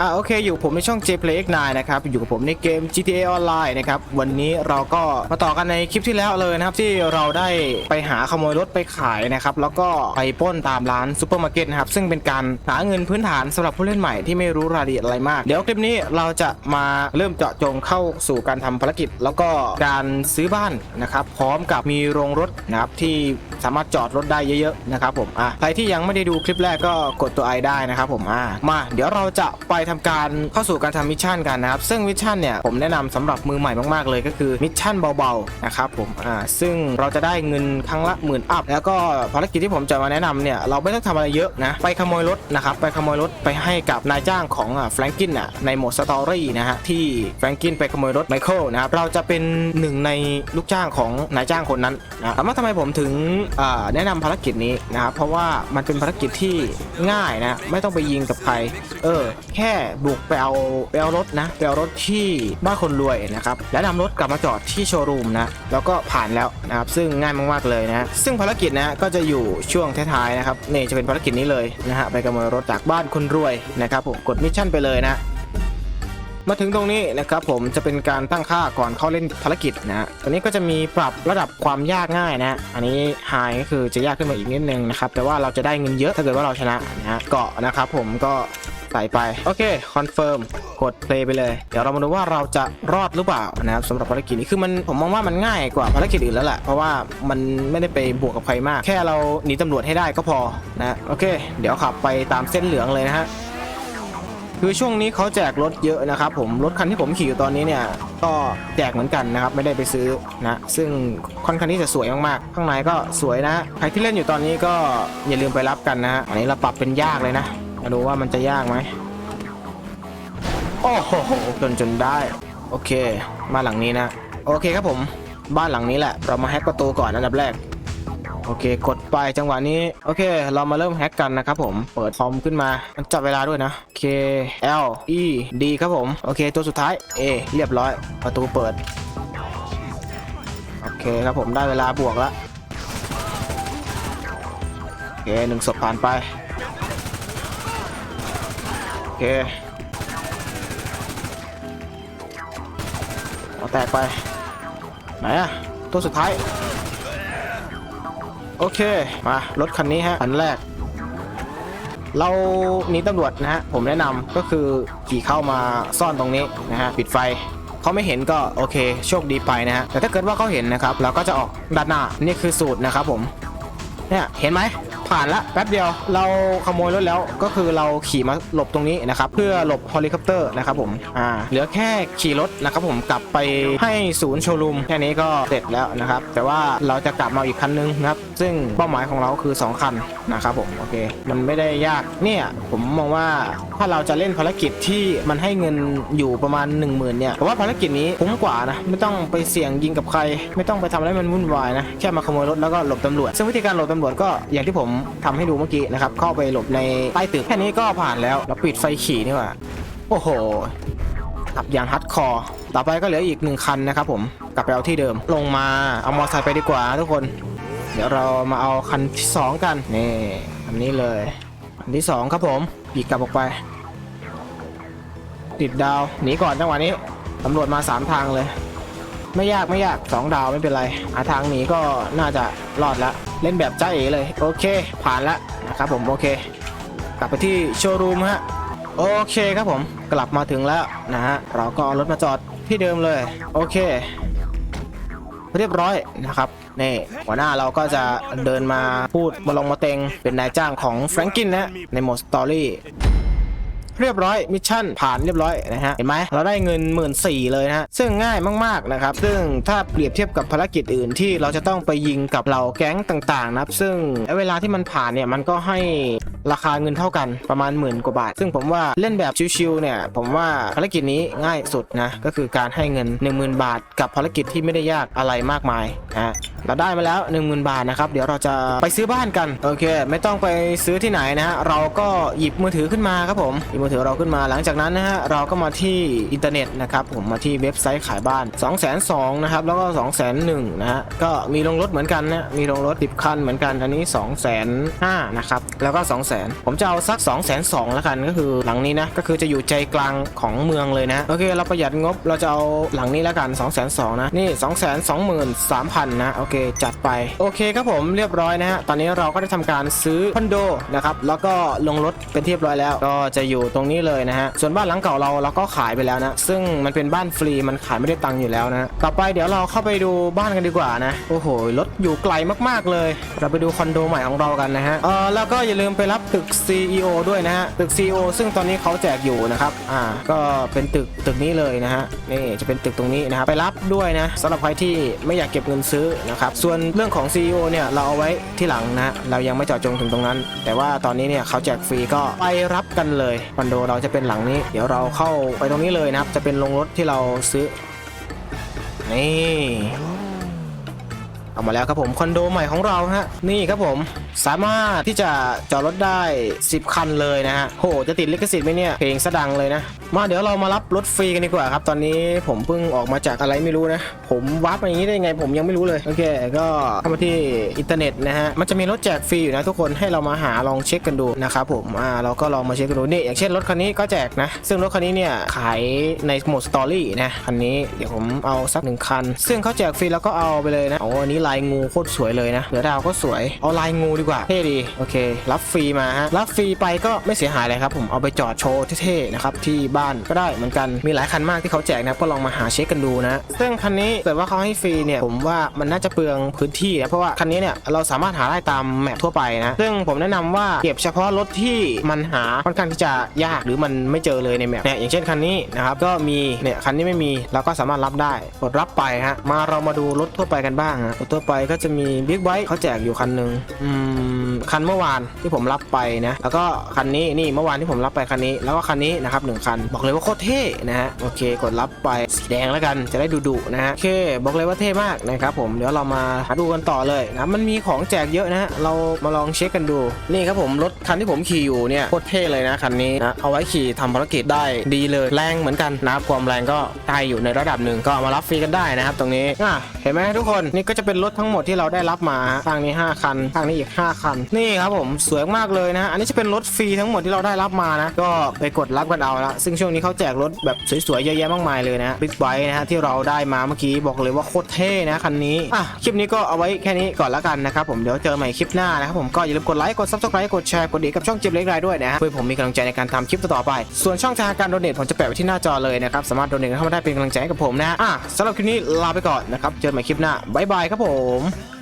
อ่าโอเคอยู่ผมในช่อง JPlay X9 นะครับ อยู่กับผมในเกม GTA Online นะครับ วันนี้เราก็มาต่อกันในคลิปที่แล้วเลยนะครับ ที่เราได้ไปหาขโมยรถไปขายนะครับ แล้วก็ไปป้นตามร้านซูเปอร์มาร์เก็ตนะครับ ซึ่งเป็นการหาเงินพื้นฐานสำหรับผู้เล่นใหม่ที่ไม่รู้รายละเอียดอะไรมาก เดี๋ยวคลิปนี้เราจะมาเริ่มเจาะจงเข้าสู่การทำภารกิจ แล้วก็การซื้อบ้านนะครับพร้อมกับมีโรงรถนะครับที่สามารถจอดรถได้เยอะๆนะครับผมอะใครที่ยังไม่ได้ดูคลิปแรกก็กดตัวไอได้นะครับผมอะมา เดี๋ยวเราจะไปทำการเข้าสู่การทำมิชชั่นกันนะครับ ซึ่งมิชชั่นเนี่ยผมแนะนำสำหรับมือใหม่มากๆเลยก็คือมิชชั่นเบาๆนะครับผมอ่าซึ่งเราจะได้เงินครั้งละหมื่นอัพแล้วก็ภารกิจที่ผมจะมาแนะนำเนี่ยเราไม่ต้องทำอะไรเยอะนะไปขโมยรถนะครับไปขโมยรถไปให้กับนายจ้างของแฟรงกินอะในโหมดสตอรี่นะฮะที่แฟรงกินไปขโมยรถไมเคิลนะครับเราจะเป็นหนึ่งในลูกจ้างของนายจ้างคนนั้นนะถามว่าทำไมผมถึงอ่าแนะนำภารกิจนี้นะครับเพราะว่ามันเป็นภารกิจที่ง่ายนะไม่ต้องไปยิงกับใครเออแค่บุกไปเอาไปเอารถนะไปเอารถที่บ้านคนรวยนะครับแล้วนำรถกลับมาจอดที่โชว์รูมนะแล้วก็ผ่านแล้วนะครับซึ่งง่ายมากๆเลยนะซึ่งภารกิจนะก็จะอยู่ช่วงท้ายๆนะครับนี่จะเป็นภารกิจนี้เลยนะฮะไปขโมยรถจากบ้านคนรวยนะครับผมกดมิชชั่นไปเลยนะมาถึงตรงนี้นะครับผมจะเป็นการตั้งค่าก่อนเข้าเล่นภารกิจนะฮะตอนนี้ก็จะมีปรับระดับความยากง่ายนะฮะอันนี้ไฮก็คือจะยากขึ้นมาอีกนิดนึงนะครับ แต่ว่าเราจะได้เงินเยอะถ้าเกิดว่าเราชนะนะฮะเกาะนะครับผมก็ ใส่ไป โอเคคอนเฟิร์มกดเพลย์ไปเลย เดี๋ยวเรามาดูว่าเราจะรอดหรือเปล่านะครับสำหรับภารกิจนี้คือมันผมมองว่ามันง่ายกว่าภารกิจอื่นแล้วแหละเพราะว่ามันไม่ได้ไปบวกกับใครมาก แค่เราหนีตำรวจให้ได้ก็พอนะโอเค เดี๋ยวขับไปตามเส้นเหลืองเลยนะฮะคือช่วงนี้เขาแจกรถเยอะนะครับผมรถคันที่ผมขี่อยู่ตอนนี้เนี่ยก็แจกเหมือนกันนะครับไม่ได้ไปซื้อนะซึ่งค่อนข้างที่จะสวยมากๆข้างในก็สวยนะใครที่เล่นอยู่ตอนนี้ก็อย่าลืมไปรับกันนะฮะอันนี้เราปรับเป็นยากเลยนะ มาดูว่ามันจะยากไหมโอ้โหจนจนได้ โอเคบ้านหลังนี้นะ โอเคครับผม บ้านหลังนี้แหละ เรามาแฮกประตูก่อนอันดับแรก โอเค กดไปจังหวะนี้ โอเค เรามาเริ่มแฮกกันนะครับผม เปิดคอมขึ้นมา มันจับเวลาด้วยนะ K L E D ครับผม โอเค ตัวสุดท้าย A เรียบร้อย ประตูเปิด โอเคครับผม ได้เวลาบวกแล้วโอเคหนึ่งศพผ่านไปโอ เคเอาแตกไป ไหนอะตัวสุดท้าย โอเค มารถคันนี้ฮะคันแรก เราหนีตำรวจนะฮะ ผมแนะนำก็คือขี่เข้ามาซ่อนตรงนี้นะฮะ ปิดไฟเขาไม่เห็นก็โอเค โชคดีไปนะฮะแต่ถ้าเกิดว่าเขาเห็นนะครับ เราก็จะออกด้านหน้านี่คือสูตรนะครับผมเนี่ยเห็นไหมผ่านละแป๊บเดียวเราขโมยรถแล้วก็คือเราขี่มาหลบตรงนี้นะครับเพื่อหลบเฮลิคอปเตอร์นะครับผมอ่าเหลือแค่ขี่รถนะครับผมกลับไปให้ศูนย์โชว์รูมแค่นี้ก็เสร็จแล้วนะครับ แต่ว่าเราจะกลับมาอีกคันนึงนะครับ ซึ่งเป้าหมายของเราคือ 2 คันนะครับผมโอเค มันไม่ได้ยากเนี่ยผมมองว่าถ้าเราจะเล่นภารกิจที่มันให้เงินอยู่ประมาณ 1 0,000เนี่ยผมว่าภารกิจนี้คุ้มกว่านะไม่ต้องไปเสี่ยงยิงกับใคร ไม่ต้องไปทำอะไรมันวุ่นวายนะแค่มาขโมยรถแล้วก็หลบตำรวจซึ่งวิธีการหลบตำรวจก็อย่างที่ผมทำให้ดูเมื่อกี้นะครับ เข้าไปหลบในใต้ตึกแค่นี้ก็ผ่านแล้วเราปิดไฟขี่นี่ว่าโอ้โหขับอย่างฮัดคอร์ต่อไปก็เหลืออีกหนึ่งคันนะครับผมกลับไปเอาที่เดิมลงมาเอามอเตอร์ไซค์ไปดีกว่าทุกคน เดี๋ยวเรามาเอาคันที่สองกันนี่อันนี้เลยคันที่สองครับผมปีกกลับออกไป ติดดาวหนีก่อนจังหวะนี้ตำรวจมาสามทางเลย ไม่ยากไม่ยากสองดาวไม่เป็นไรหาทางหนีก็น่าจะรอดละเล่นแบบจ้าเอ๋เลย โอเค ผ่านละนะครับผมโอเค กลับไปที่โชว์รูมฮะโอเคครับผมกลับมาถึงแล้วนะฮะเราก็เอารถมาจอดที่เดิมเลย โอเค เรียบร้อยนะครับนี่หัวหน้าเราก็จะเดินมาพูดมาลงมาเต็งเป็นนายจ้างของแฟรงกินนะในโหมดสตอรี่ เรียบร้อยมิชชั่นผ่านเรียบร้อยนะฮะเห็นไหมเราได้เงิน1 4ื่นเลยนะฮะซึ่งง่ายมากๆนะครับ ซึ่งถ้าเปรียบเทียบกับภารกิจอื่นที่เราจะต้องไปยิงกับเหล่าแก๊งต่างๆนะครับซึ่งเวลาที่มันผ่านเนี่ยมันก็ให้ราคาเงินเท่ากันประมาณหมื่นกว่าบาท ซึ่งผมว่าเล่นแบบชิวๆเนี่ยผมว่าภารกิจนี้ง่ายสุดนะก็คือการให้เงิน 10,000 บาท กับภารกิจที่ไม่ได้ยากอะไรมากมายนะฮะเราได้มาแล้ว 10,000 บาทนะครับเดี๋ยวเราจะไปซื้อบ้านกันโอเค ไม่ต้องไปซื้อที่ไหนนะฮะเราก็หยิบมือถือขึ้นมาครับผมหยิบมือถือเราขึ้นมา หลังจากนั้นนะฮะเราก็มาที่อินเทอร์เน็ตนะครับผมมาที่เว็บไซต์ขายบ้าน 2 2 0 0 0นะครับแล้วก็2 1 0 0 0นะฮะก็มีลงรถเหมือนกันนะมีลงรถ10คันเหมือนกันอันนี้ 2 5 0 0 0นะครับแล้วก็ 2 0 0 0 0ผมจะเอาสัก 2 2 0 0 0แล้วกันก็คือหลังนี้นะก็คือจะอยู่ใจกลางของเมืองเลยนะโอเคเราประหยัดงบเราจะเอาหลังนี้แล้วกัน 2 2 0 0 0นะนี่ 2 2 3 0 0 0นะโอเคจัดไปโอเคครับผมเรียบร้อยนะฮะตอนนี้เราก็ได้ทำการซื้อคอนโดนะครับแล้วก็ลงรถเป็นที่เรียบร้อยแล้ว ก็จะอยู่ตรงนี้เลยนะฮะส่วนบ้านหลังเก่าเราเราก็ขายไปแล้วนะ ซึ่งมันเป็นบ้านฟรีมันขายไม่ได้ตังค์อยู่แล้วนะต่อไปเดี๋ยวเราเข้าไปดูบ้านกันดีกว่านะโอ้โหรถอยู่ไกลมากๆเลย เราไปดูคอนโดใหม่ของเรากันนะฮะเออแล้วก็อย่าลืมไปรับตึก CEO ด้วยนะฮะตึก CEO ซึ่งตอนนี้เขาแจกอยู่นะครับอ่าก็เป็นตึกตึกนี้เลยนะฮะนี่จะเป็นตึกตรงนี้นะครับไปรับด้วยนะสำหรับใครที่ไม่อยากเก็บเงินซื้อนะครับส่วนเรื่องของ CEO เนี่ยเราเอาไว้ที่หลังนะเรายังไม่เจาะจงถึงตรงนั้น แต่ว่าตอนนี้เนี่ยเขาแจกฟรีก็ไปรับกันเลยอนโดเราจะเป็นหลังนี้ เดี๋ยวเราเข้าไปตรงนี้เลยนะครับ จะเป็นโรงรถที่เราซื้อ นี่ เอามาแล้วครับผมคอนโดใหม่ของเราฮะนี่ครับผมสามารถที่จะจอดรถได้ 10 คันเลยนะฮะโหจะติดลิขสิทธิ์ไหมเนี่ยเพลงสะดังเลยนะ มาเดี๋ยวเรามารับรถฟรีกันดีกว่าครับ ตอนนี้ผมเพิ่งออกมาจากอะไรไม่รู้นะ ผมวาร์ปอย่างนี้ได้ไง ผมยังไม่รู้เลยโอเค ก็เข้ามาที่อินเทอร์เน็ตนะฮะมันจะมีรถแจกฟรีอยู่นะทุกคนให้เรามาหาลองเช็คกันดูนะครับผมอ่าเราก็ลองมาเช็คกันดูนี่อย่างเช่นรถคันนี้ก็แจกนะ ซึ่งรถคันนี้เนี่ยขายในโหมดสตอรี่นะคันนี้เดี๋ยวผมเอาสักหนึ่งคัน ซึ่งเขาแจกฟรีแล้วก็เอาไปเลยนะโอ้อันนี้ลายงูโคตรสวยเลยนะเหลือดาวก็สวยเอาลายงูดีกว่าเท่ดีโอเค รับฟรีมาฮะรับฟรีไปก็ไม่เสียหายเลยครับผมเอาไปจอดโชว์เท่ๆนะครับที่บ้านก็ได้เหมือนกันมีหลายคันมากที่เขาแจกนะก็ลองมาหาเช็คกันดูนะซึ่งคันนี้เกิดว่าเขาให้ฟรีเนี่ยผมว่ามันน่าจะเปลืองพื้นที่นะเพราะว่าคันนี้เนี่ยเราสามารถหาได้ตามแมปทั่วไปนะซึ่งผมแนะนำว่าเก็บเฉพาะรถที่มันหาค่อนข้างที่จะยากหรือมันไม่เจอเลยในแมปเนี่ยอย่างเช่นคันนี้นะครับก็มีเนี่ยคันนี้ไม่มีเราก็สามารถรับได้กดรับไปฮะมาเรามาดูรถทั่วไปกันบ้างฮะรถทั่วไปก็จะมีบิ๊กไบค์เขาแจกอยู่คันหนึ่งอืมคันเมื่อวานที่ผมรับไปนะแล้วก็คันนี้นี่เมื่อวานที่ผมรับไปคันนี้ แล้วก็คันนี้นะครับหนึ่งคัน บอกเลยว่าโคตรเท่นะฮะโอเค กดรับไปสีแดงแล้วกันจะได้ดุๆนะฮะโอเค บอกเลยว่าเท่มากนะครับผมเดี๋ยวเรามาหาดูกันต่อเลยนะมันมีของแจกเยอะนะฮะเรามาลองเช็คกันดูนี่ครับผมรถคันที่ผมขี่อยู่เนี่ยโคตรเท่เลยนะคันนี้นะเอาไว้ขี่ทำภารกิจได้ดีเลยแรงเหมือนกันนะครับความแรงก็ได้อยู่ในระดับหนึ่งก็เอามารับฟรีกันได้นะครับตรงนี้อะเห็นไหมทุกคนนี่ก็จะเป็นรถทั้งหมดที่เราได้รับมาทางนี้ 5 คันทางนี้อีก 5 คันนี่ครับผมสวยมากเลยนะ อันนี้จะเป็นรถฟรีทั้งหมดที่เราได้รับมานะ ก็ไปกดรับกันเอาละซึ่งช่วงนี้เขาแจกรถแบบสวยๆเยอะแยะมากมายเลยนะบิ๊กไบค์นะฮะที่เราได้มาเมื่อกี้บอกเลยว่าโคตรเท่นะคันนี้อะคลิปนี้ก็เอาไว้แค่นี้ก่อนละกันนะครับผมเดี๋ยวเจอใหม่คลิปหน้านะครับผมก็อย่าลืมกดไลค์กดซับสไครต์กดแชร์กดดีกับช่องจิบเล็กไรด้วยนะฮะเพื่อผมมีกำลังใจในการทำคลิปต่อไป ส่วนช่องทางการโดเนทผมจะแปะไว้ที่หน้าจอเลยนะครับสามารถโดเนทเข้ามาได้เป็นกำลังใจให้กับผมนะอะสำหรับคลิปนี้ลาไปก่อนนะครับเจอใหม่คลิปหน้าบ๊ายบายครับผม